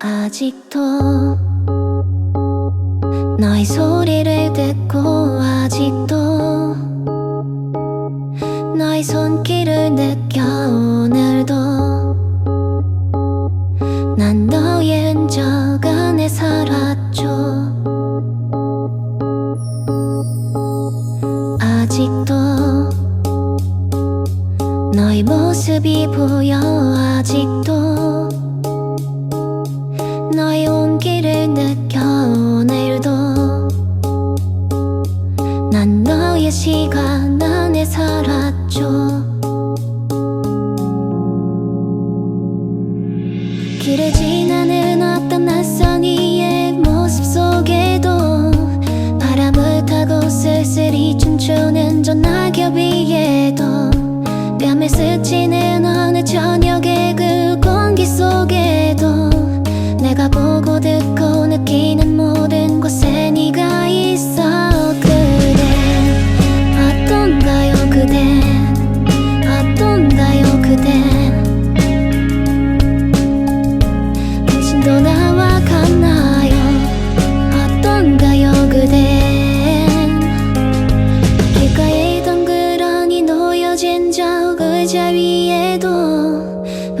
아직도 너의 소리를 듣고 아직도 너의 손길을 느껴 오늘도 난 너의 흔적 안에 살았죠. 아직도 너의 모습이 보여 아직도 너의 온기를 느껴 오늘도. 난 너의 시간 안에 살았죠. 길을 지나는 어떤 낯선 이의 모습 속에도 바람을 타고 쓸쓸히 춤추는 저 낙엽 위에도 뺨을 스치는 어느 저녁의 그 공기 속에도 내가 보고 듣고 느끼는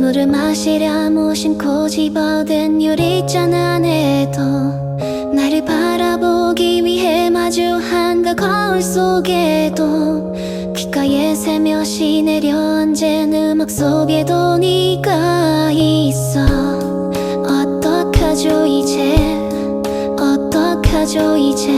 물을 마시려 무심코 집어든 유리잔 안에도 나를 바라보기 위해 마주한 그 거울 속에도 귓가에 새며시 내려앉은 음악 속에도 네가 있어. 어떡하죠 이제? 어떡하죠 이제